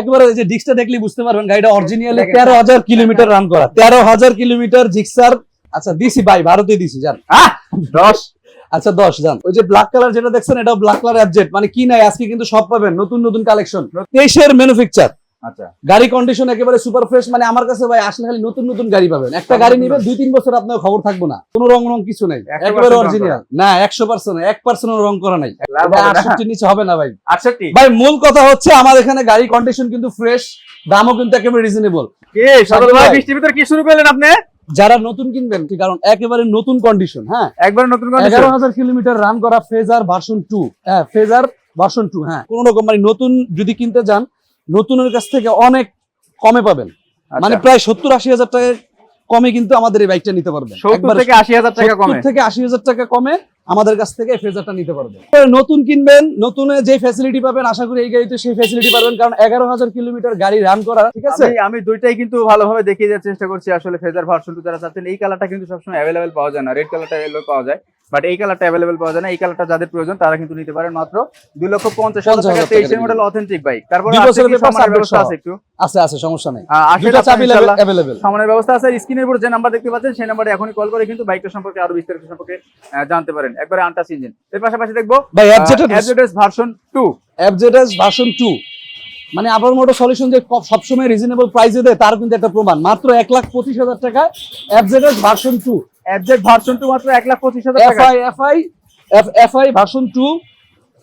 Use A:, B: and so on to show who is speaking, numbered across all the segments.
A: একবারে এই যে ডিস্কটা দেখলে বুঝতে পারবেন গাড়িটা অরিজিনাল তেরো হাজার কিলোমিটার রান করা। তেরো হাজার কিলোমিটার জিক্সার আচ্ছা দিছি ভাই ভারতে দিছি জান।
B: দশ।
A: আচ্ছা দশ জান। ওই যে ব্ল্যাক কালার যেটা দেখছেন এটা ব্ল্যাক কালার অ্যাবজেট মানে কি নাই আজকে কিন্তু সব পাবেন নতুন নতুন কালেকশন তেইশের ম্যানুফ্যাকচার
B: আচ্ছা।
A: গাড়ি কন্ডিশন একেবারে সুপার ফ্রেশ মানে আমার কাছে ভাই আসলে খালি নতুন নতুন গাড়ি পাবেন। একটা গাড়ি নিবে দুই তিন বছর আপনার খবর থাকব না। কোনো রং রং কিছু নেই।
B: 100%
A: একেবারে অরিজিনাল না একশো পার্সেন্ট এক পার্সেন্ট রং করা নাই। আটষট্টির নিচে হবে না ভাই।
B: আটষট্টি?
A: ভাই মূল কথা হচ্ছে আমার এখানে গাড়ি কন্ডিশন কিন্তু ফ্রেশ দামও কিন্তু একেবারে রিজনেবল
B: কে ভিতর কি শুরু করলেন আপনি?
A: যারা নতুন কিনবেন কি কারণ একেবারে নতুন কন্ডিশন হ্যাঁ?
B: একবার নতুন
A: এগারো হাজার কিলোমিটার রান করা ফেজার ভার্সন টু হ্যাঁ ফেজার ভার্সন টু হ্যাঁ। কোন রকম মানে নতুন যদি কিনতে যান নতুনের কাছ থেকে অনেক কমে পাবেন।
B: আচ্ছা।
A: মানে প্রায় সত্তর আশি হাজার টাকা কমে কিন্তু আমাদের এই বাইকটা নিতে পারবেন।
B: সত্তর থেকে আশি হাজার টাকা কমে।
A: থেকে আশি হাজার টাকা কমে আমাদের কাছ থেকে এই ফেজারটা নিতে পারবেন। নতুন কিনবেন নতুনে যে ফ্যাসিলিটি পাবেন আশা করি এই গাড়িতে সেই ফ্যাসিলিটি পাবেন কারণ এগারো হাজার কিলোমিটার গাড়ি রান করা ঠিক আছে?
B: আমি আমি দুইটাই কিন্তু ভালোভাবে দেখিয়ে দেওয়ার চেষ্টা করছি আসলে ফেজার ভার্সন টু যারা চাচ্ছেন এই কালারটা কিন্তু সবসময় অ্যাভেলেবেল পাওয়া যায় না রেড কালারটা এলো পাওয়া যায়। বাট এই কালারটা অ্যাভেলেবেল পাওয়া যায় না। এই কালারটা যাদের প্রয়োজন তারা কিন্তু নিতে পারেন মাত্র দুই লক্ষ পঞ্চাশ হাজার
A: 50,000
B: টাকা।
A: টাকা
B: তেইশের। মডেল অথেন্টিক বাইক তারপর ব্যবস্থা আছে একটু?
A: আছে আছে সমস্যা নেই।
B: আসলে
A: চাবি অ্যাভেলেবেল
B: সামনের ব্যবস্থা আছে। স্ক্রিনের উপর যে নাম্বার দেখতে পাচ্ছেন সেই নাম্বারে এখনই কল করে কিন্তু বাইকটা সম্পর্কে আরও বিস্তারিত সম্পর্কে জানতে পারেন। একবারে আনটাস ইঞ্জিন এর পাশাপাশি দেখব
A: ভাই
B: ভার্সন টু
A: অ্যাবজেটাস ভার্সন টু মানে আবার মোটর সলিউশন যে সবসময় রিজনেবল প্রাইসে দেয় তার কিন্তু একটা প্রমাণ। মাত্র এক লাখ পঁচিশ হাজার টাকা অ্যাবজেটাস ভার্সন টু
B: অ্যাবজেট ভার্সন 2 মাত্র 1 লাখ পঁচিশ হাজার টাকা।
A: FI FI FI version two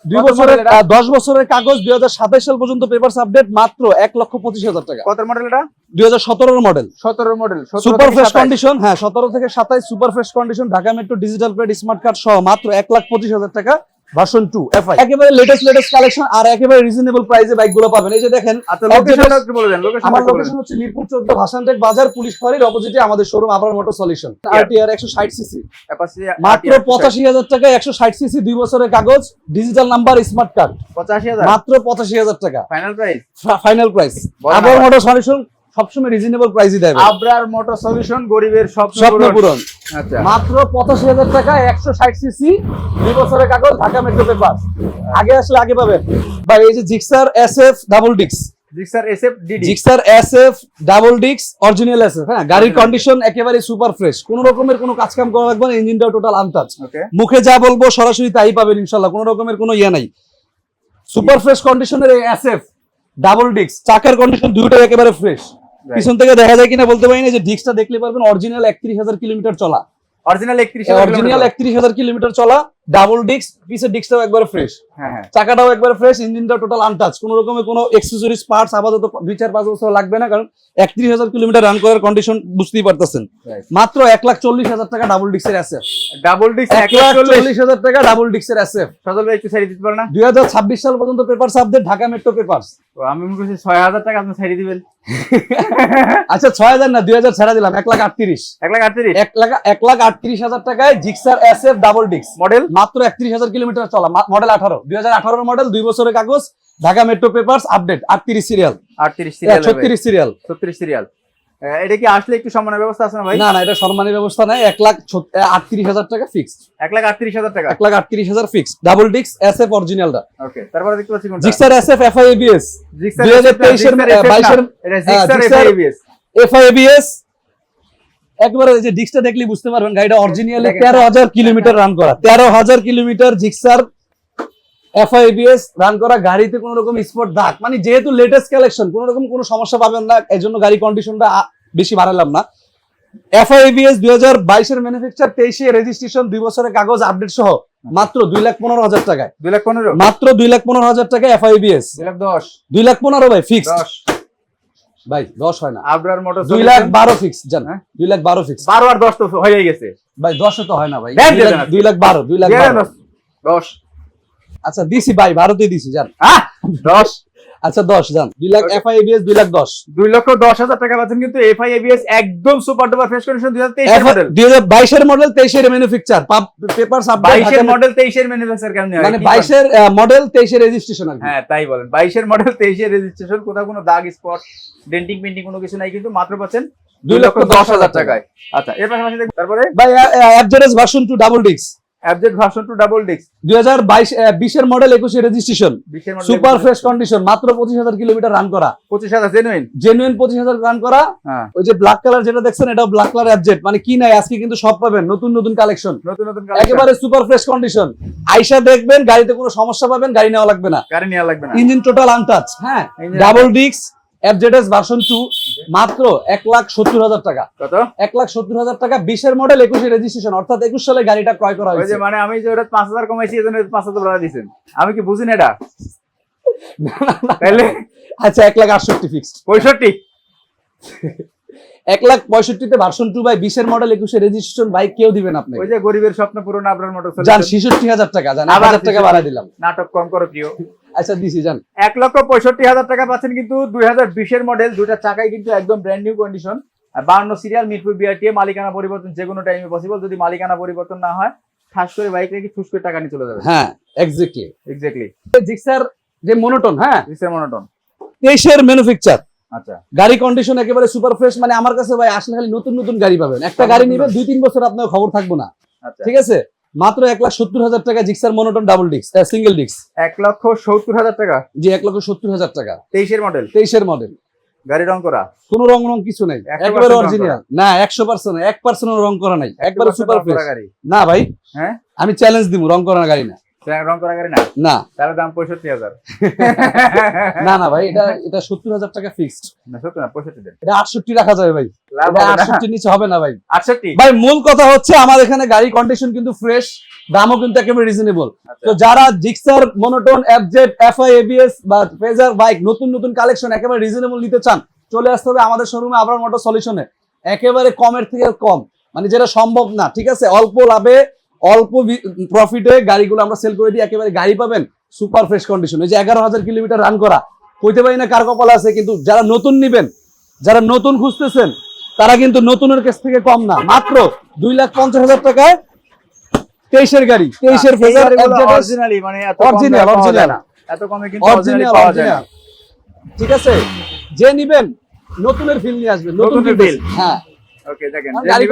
A: দুই
B: কত
A: বছরের
B: model এটা?
A: আহ, দশ বছরের কাগজ দুই হাজার সাতাশ সাল পর্যন্ত পেপার আপডেট মাত্র এক লক্ষ পঁচিশ হাজার টাকা।
B: কত মডেল এটা?
A: দুই হাজার মডেল মডেল
B: সতেরো মডেল
A: সুপার ফ্রেশ কন্ডিশন হ্যাঁ সতেরো থেকে সাতাইশ super fresh condition Dhaka metro digital plate smart card সহ মাত্র এক লাখ পঁচিশ হাজার টাকা। ভার্সন টু এফআই একেবারে লেটেস্ট লেটেস্ট কালেকশন আর একেবারে রিজনেবল প্রাইসে বাইকগুলো পাবেন। এই যে দেখেন
B: আচ্ছা লোকেশনটা একটু বলে দেন লোকেশন
A: আমার লোকেশন হচ্ছে মিরপুর চোদ্দ ভাসানটেক বাজার পুলিশ ফাঁড়ির অপোজিটে আমাদের শোরুম আবার মোটর সলিউশন আরটিআর একশো ষাট সিসি মাত্র পঁচাশি হাজার টাকা একশো ষাট সিসি দুই বছরের কাগজ ডিজিটাল নাম্বার স্মার্ট কার্ড
B: পঁচাশি হাজার?
A: মাত্র পঁচাশি হাজার টাকা।
B: ফাইনাল প্রাইস
A: ফাইনাল প্রাইস আবার। মোটর সলিউশন সবসময় রিজনেবল প্রাইসই দেবে
B: আবরার মোটর সলিউশন গরিবের স্বপ্ন পূরণ। আচ্ছা।
A: মাত্র পঁচাশি হাজার টাকা একশো ষাট সিসি দুই বছরের কাগজ ঢাকা মেট্রো পেপার আগে আসলে আগে পাবেন। বা এই যে জিক্সার এস এফ ডাবল ডিক্স
B: Gixxer SF DD
A: Gixxer S double ডিক্স অরিজিনাল হ্যাঁ? গাড়ির কন্ডিশন একেবারে সুপার ফ্রেশ কোন রকমের কোনো কাজ কাম করা লাগবে না ইঞ্জিনটাও টোটাল আনটাচ
B: ওকে
A: মুখে যা বলব সরাসরি তাই পাবেন ইনশাল্লাহ। কোনো রকমের কোনো ইয়ে নাই। সুপার ফ্রেশ কন্ডিশনের এই ডাবল ডিক্স চাকার কন্ডিশন দুটোই একেবারে ফ্রেশ পিছন থেকে দেখা যায় কিনা বলতে পারি না যে ডিক্সটা দেখলে পারবেন অরিজিনাল একত্রিশ হাজার কিলোমিটার চলা।
B: অরিজিনাল 31
A: অরিজিনাল একত্রিশ হাজার কিলোমিটার চলা ডাবল ডিক্স পিছের ডিক্সটাও একবারে ফ্রেশ
B: হ্যাঁ হ্যাঁ।
A: চাকাটাও একবারে ফ্রেশ ইঞ্জিনটা টোটাল আনটাচ কোনো রকমের কোনো এক্সেসরিজ পার্টস আপাতত দুই চার পাঁচ বছর লাগবে না কারণ একত্রিশ হাজার কিলোমিটার রান করার কন্ডিশন বুঝতেই পারতেছেন। মাত্র এক লাখ চল্লিশ হাজার টাকা ডাবল ডিক্সের অ্যাসেফ
B: ডাবল ডিক্স
A: এক লাখ চল্লিশ হাজার টাকা ডাবল ডিক্সের অ্যাসেফ
B: সজল ভাই একটু সাইড দিতে পারেন না?
A: দুই হাজার ছাব্বিশ সাল পর্যন্ত paper update Dhaka metro papers
B: আমি মনে করছি ছয় হাজার টাকা আপনি সাইড দিবেন।
A: আচ্ছা ছয় হাজার না দুই হাজার ছেড়া দিলাম এক লাখ আটত্রিশ।
B: এক লাখ আটত্রিশ?
A: এক লাখ এক লাখ আটত্রিশ হাজার টাকায় জিক্সার এসএফ ডাবল ডিক্স
B: মডেল
A: মাত্র একত্রিশ হাজার কিলোমিটার চলা মডেল আঠারো। দুই হাজার আঠারোর মডেল দুই বছরের কাগজ ঢাকা মেট্রো পেপারস আপডেট আটত্রিশ সিরিয়াল
B: আটত্রিশ সিরিয়াল
A: ছত্রিশ সিরিয়াল
B: ছত্রিশ সিরিয়াল এটা কি আসলে একটু সম্মানের ব্যবস্থা আছে না ভাই?
A: না না এটা সম্মানের ব্যবস্থা নাই। এক লাখ আটত্রিশ হাজার টাকা ফিক্সড
B: এক লাখ আটত্রিশ হাজার টাকা?
A: এক লাখ আটত্রিশ হাজার ফিক্সড ডাবল ডিক্স এস এফ অরিজিনালটা
B: ওকে তারপরে দেখতে পাচ্ছি
A: Gixxer S F FI ABS
B: Gixxer
A: 2023 এর,
B: জিক্সার SF না,
A: 22 এর,
B: এটা Gixxer
A: Gixxer-
B: ABS
A: FI ABS একবারে এই যে ডিক্সটা দেখলে বুঝতে পারবেন গাড়িটা অরিজিনালি। তেরো হাজার কিলোমিটার রান করা। তেরো হাজার kilometre Gixxer FI ABS run করা গাড়িতে কোনো রকম স্পট দাগ। মানে যেহেতু লেটেস্ট কালেকশন কোনো রকম কোনো সমস্যা পাবেন না এই জন্য গাড়ি কন্ডিশনটা বেশি বাড়ালাম না। এফআই এবিএস দুই হাজার বাইশের ম্যানুফ্যাকচার তেইশে রেজিস্ট্রেশন দুই বছরের কাগজ আপডেট সহ মাত্র দুই লাখ পনেরো হাজার টাকায়।
B: দুই লাখ পনেরো।
A: মাত্র দুই লাখ পনেরো হাজার টাকা এফআই এবিএস
B: দুই লাখ দশ।
A: দুই লাখ পনেরো ভাই ফিক্স
B: দশ।
A: ভাই দশ হয় না।
B: আবরার মোটর
A: দুই লাখ বারো ফিক্স জান
B: হ্যাঁ?
A: দুই লাখ বারো ফিক্স
B: বারো আর দশ তো হয়ে গেছে।
A: ভাই 10 তো হয় না ভাই।
B: দেন,
A: দুই লাখ-
B: আপনি।
A: দুই লাখ বারো দুই লাখ
B: দিয়ে দেন
A: বারো।
B: দশ। দশ
A: আচ্ছা দিছি ভাই বারোতে দিছি জান।
B: হ্যাঁ দশ।
A: আচ্ছা দশ জান। দুই লাখ এফআই এবিএস দুই লাখ দশ।
B: দুই লক্ষ দশ হাজার টাকা পাচ্ছেন কিন্তু এফআই এবিএস একদম সুপার ডুপার ফ্রেশ কন্ডিশন দুই হাজার তেইশের মডেল
A: দুই হাজার বাইশের মডেল তেইশের ম্যানুফ্যাকচার পেপার
B: বাইশের মডেল তেইশের ম্যানুফ্যাকচার কেমন?
A: মানে বাইশের মডেল তেইশের রেজিস্ট্রেশন আর
B: হ্যাঁ তাই বলেন। বাইশের মডেল তেইশের রেজিস্ট্রেশন কোথাও কোনো দাগ স্পট ডেন্টিং পেন্টিং কোনো কিছু নাই কিন্তু মাত্র পাচ্ছেন দুই লক্ষ দশ হাজার টাকায়। আচ্ছা এর পাশাপাশি তারপরে?
A: ভাই অ্যাভারেজ ভার্সন টু ডাবল ডিক্স
B: অ্যাবজেট ভার্সন টু ডাবল ডিস্ক
A: দুই হাজার বাইশ বিশের মডেল একুশে রেজিস্ট্রেশন সুপার ফ্রেশ কন্ডিশন মাত্র পঁচিশ হাজার কিলোমিটার রান করা।
B: পঁচিশ হাজার জেনুইন
A: জেনুইন পঁচিশ হাজার রান করা।
B: হ্যাঁ।
A: ওই যে ব্ল্যাক কালার যেটা দেখছেন এটাও ব্ল্যাক কালার অ্যাবজেট মানে কি নাই আজকে কিন্তু সব পাবেন নতুন নতুন কালেকশন
B: নতুন নতুন collection।
A: একেবারে সুপার ফ্রেশ কন্ডিশন আইসা দেখবেন গাড়িতে কোনো সমস্যা পাবেন গাড়ি নেওয়া লাগবে না।
B: গাড়ি নেওয়া লাগবে না।
A: ইঞ্জিন টোটাল আনটাচ হ্যাঁ। ডাবল ডিক্স এফজেডএস ভার্সন টু মাত্র এক লাখ সত্তর হাজার টাকা।
B: কত?
A: এক লাখ সত্তর হাজার টাকা বিশের মডেল একুশে রেজিস্ট্রেশন অর্থাৎ একুশ সালে গাড়িটা ক্রয় করা হয়েছে।
B: মানে আমি যে ওটা পাঁচ হাজার কমাইছি পাঁচ হাজার বাড়া আমি কি বুঝিনা এটা?
A: আচ্ছা এক লাখ আটষট্টি ফিক্সড
B: পঁয়ষট্টি।
A: এক লাখ পঁয়ষট্টিতে ভার্সন টু বাই বিশের মডেল একুশে রেজিস্ট্রেশন বাইক কেউ দিবেন আপনি
B: ওই যে গরিবের স্বপ্ন পূরণ আপনার মোটর
A: যান ছেষট্টি হাজার টাকা যান
B: আবার
A: হাজার টাকা
B: 66
A: বাড়াই দিলাম।
B: নাটক কম করো প্রিয়।
A: আচ্ছা দিছি
B: এক লক্ষ পঁয়ষট্টি হাজার টাকা পাচ্ছেন কিন্তু দুই হাজার বিশের মডেল দুইটা চাকাই কিন্তু একদম brand new condition serial Mirpur BRTA মালিকানা পরিবর্তন যে কোনো টাইমে পসিবল যদি মালিকানা পরিবর্তন না হয় ঠাস করে বাইক রেখে ঠুস করে টাকা নিয়ে চলে যাবে।
A: হ্যাঁ এক্স্যাক্টলি
B: এক্স্যাক্টলি
A: জিক্সার যে মনোটন হ্যাঁ?
B: রিসের মনোটন
A: তেইশের ম্যানুফ্যাকচার
B: আচ্ছা।
A: গাড়ি কন্ডিশন একেবারে সুপার ফ্রেশ মানে আমার কাছে ভাই আসলে খালি নতুন নতুন গাড়ি পাবেন। একটা গাড়ি নিবেন দুই তিন বছর আপনার খবর থাকব না।
B: আচ্ছা।
A: ঠিক আছে? মাত্র এক লাখ সত্তর হাজার টাকা জিক্সার মনোটন ডাবল ডিক্স সিঙ্গেল ডিক্স
B: এক লক্ষ সত্তর হাজার টাকা।
A: জি এক লক্ষ সত্তর হাজার টাকা।
B: তেইশের মডেল
A: তেইশের মডেল
B: গাড়ি রং করা?
A: কোন রং রং কিছু নাই।
B: 100%
A: অরিজিনাল না একশো পার্সেন্ট এক পার্সেন্ট রং করা নাই। একবারে সুপার ফ্রেশ না ভাই
B: হ্যাঁ?
A: আমি চ্যালেঞ্জ দিব রং করা গাড়ি না।
B: রং করা গাড়ি না?
A: না।
B: তাহলে দাম পঁয়ষট্টি হাজার।
A: না না ভাই এটা এটা সত্তর হাজার টাকা ফিক্সড
B: না সত্যি না পঁয়ষট্টি
A: এটা আটষট্টি রাখা যাবে ভাই।
B: লাভ
A: এটা
B: হবে না।
A: আটষট্টির নিচে হবে না ভাই।
B: আটষট্টি?
A: ভাই মূল কথা হচ্ছে আমার এখানে গাড়ি কন্ডিশন কিন্তু ফ্রেশ দামও কিন্তু একেবারে রিজনেবল। তো যারা Gixxer monotone FZ FI ABS বা ফেজার বাইক নতুন নতুন কালেকশন একেবারে রিজনেবল নিতে চান চলে আসতে হবে আমাদের শোরুমে আবার মোটর সলিউশনে একেবারে কমের থেকে কম। মানে যেটা সম্ভব না ঠিক আছে? অল্প লাভে অল্প প্রফিটে গাড়িগুলো আমরা সেল করে দিই একেবারে গাড়ি পাবেন সুপার ফ্রেশ কন্ডিশন এই যে এগারো হাজার কিলোমিটার রান করা কইতে পারি না কার কপাল আছে কিন্তু যারা নতুন নিবেন যারা নতুন খুঁজতেছেন তারা কিন্তু নতুনের কাছ থেকে কম না। মাত্র দুই লাখ পঞ্চাশ হাজার টাকায় তেইশের গাড়ি তেইশের
B: মানে
A: ঠিক আছে? যে নিবেন নতুনের ফিল নিয়ে আসবেন নতুন feel। হ্যাঁ।
B: ওকে দেখেন
A: গাড়ি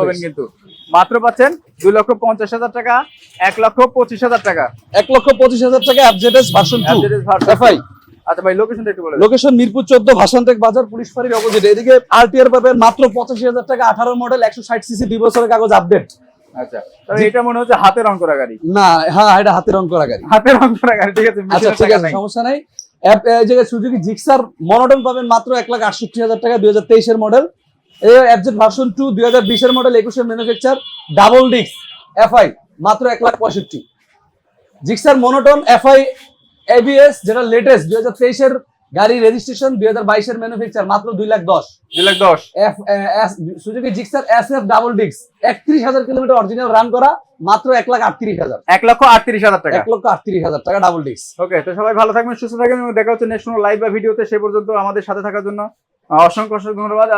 A: fresh।
B: কিন্তু। মাত্র পাচ্ছেন দুই লক্ষ পঞ্চাশ হাজার টাকা এক লক্ষ পঁচিশ হাজার টাকা।
A: এক লক্ষ পঁচিশ হাজার টাকা অ্যাবজেটেস ভার্সন
B: Mercedes আচ্ছা ভাই লোকেশনটা একটু বলে
A: লোকেশন মিরপুর চোদ্দ ভাসানটেক বাজার পুলিশ ফাঁড়ির অপোজিট। এদিকে আরটিআর পাবেন মাত্র টাকা আঠারো মডেল একশো ষাট সিসি দুই বছরের কাগজ আপডেট
B: আচ্ছা এটা মনে হচ্ছে হাতে রং করা গাড়ি।
A: না হ্যাঁ এটা হাতে রং করা গাড়ি।
B: হাতে রং করা গাড়ি ঠিক আছে
A: আচ্ছা ঠিক আছে সমস্যা নাই। অ্যাপ এই জায়গায় সুজুকি জিক্সার মনোটন পাবেন মাত্র এক লাখ আটষট্টি হাজার টাকা দুই হাজার তেইশের মডেল এই অ্যাপজেট ভার্সন টু দুই হাজার বিশের মডেল একুশের ম্যানুফ্যাকচার ডাবল ডিস্ক এফআই মাত্র এক লাখ পঁয়ষট্টি। জিক্সার মনোটন এফআই এবিএস যেটা লেটেস্ট দুই হাজার তেইশের গাড়ি রেজিস্ট্রেশন দুই হাজার বাইশের ম্যানুফ্যাকচার মাত্র দুই লাখ দশ।
B: দুই লাখ দশ।
A: F Suzuki Gixxer S F double disc একত্রিশ হাজার কিলোমিটার অরিজিনাল রান করা মাত্র এক লাখ আটত্রিশ হাজার।
B: এক লক্ষ আটত্রিশ হাজার টাকা।
A: এক লক্ষ আটত্রিশ হাজার টাকা ডাবল ডিস্ক
B: ওকে তো সবাই ভালো থাকবেন সুস্থ থাকবেন এবং দেখা হচ্ছে নেক্সট কোনো লাইভ বা ভিডিওতে সে পর্যন্ত আমাদের সাথে থাকার জন্য অসংখ্য অসংখ্য ধন্যবাদ